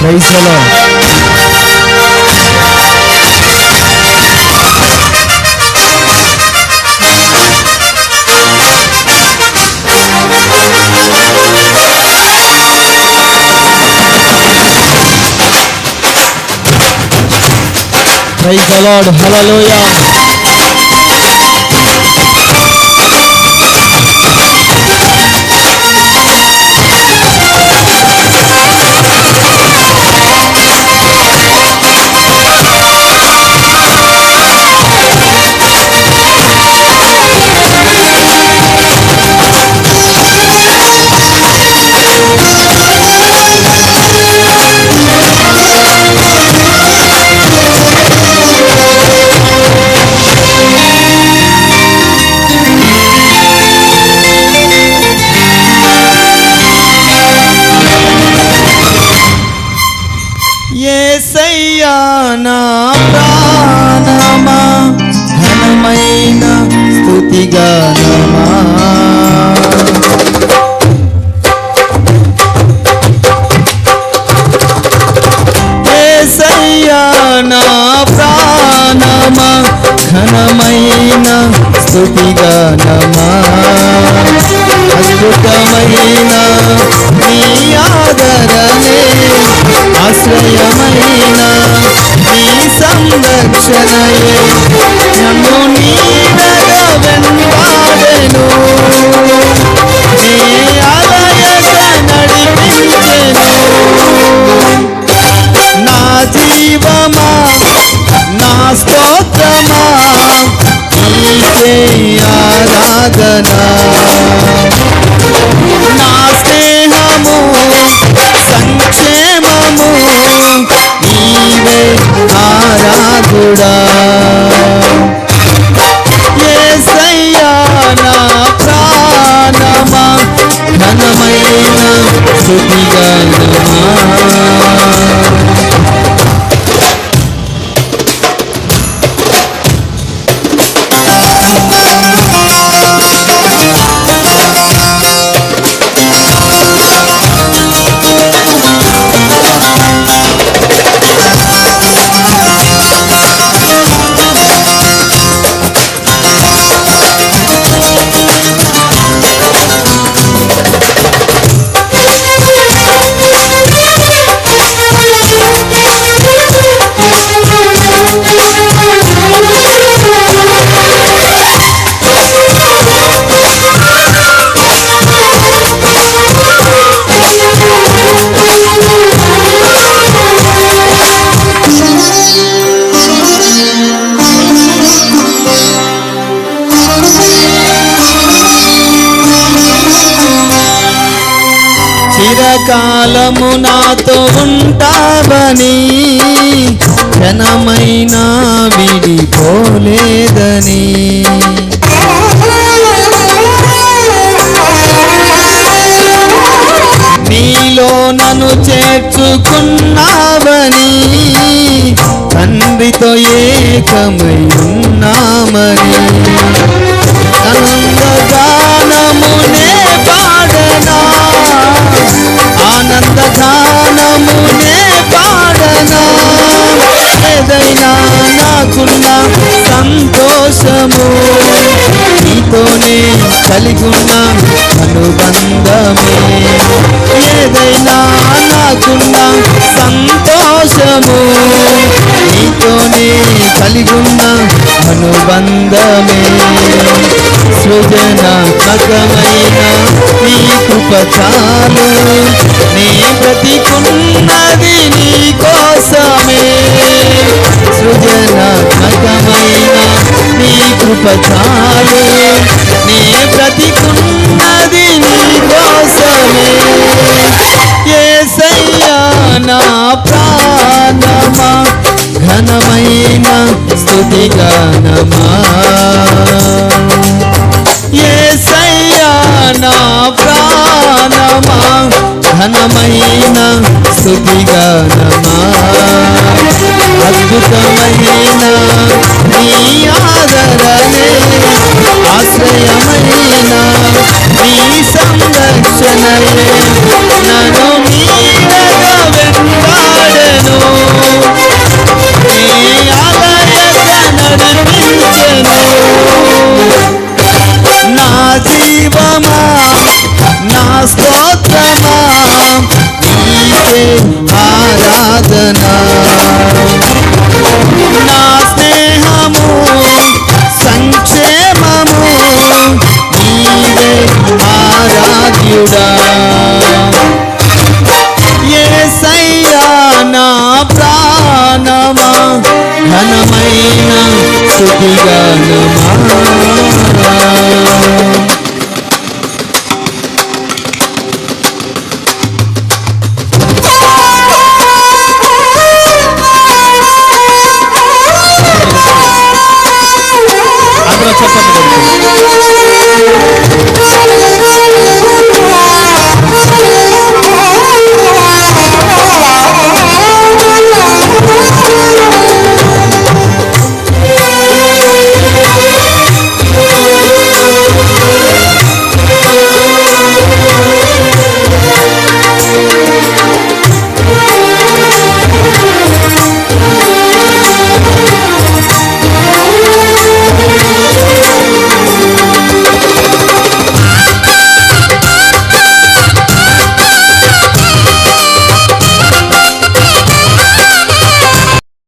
Praise the Lord. Praise the Lord ఘనమా ఘనమైన స్తుతిగానమా అద్భుతమైన నీ ఆదరణే. ఆరాధన నా స్నేహము సంక్షేమము నీవే ఆరాధుడా. ప్రాణమా ఘనమైన స్తుతిగానమా కాలము నాతో ఉంటావని క్షణమైనా విడిపోలేదని. నీలో నన్ను చేర్చుకున్నావని తండ్రితో ఏకమై ఉన్నామని. అందగా కలిగున్న అనుబంధమే. ఏదైనా నాకున్న సంతోషము. నీతోనే కలిగున్న అనుబంధమే. సృజనాత్మకమైన నీ కృప చాలు. నీ బ్రతికున్నది నీ కోసమే. సృజనాత్మకమైన నీ కృప చాలు. నీ బ్రతికున్నది నీ కోసమే ఏసయ్యా నా ప్రాణమా ఘనమైన స్థుతి స్తుతిగానమా ఏసయ్యా నా ప్రాణమా ఘనమైన స్థుతి స్తుతిగానమా అద్భుతమైన ఆరాధ్యుడా ఏసయ్యా నా ప్రాణమా ఘనమైన స్థుతిగానమా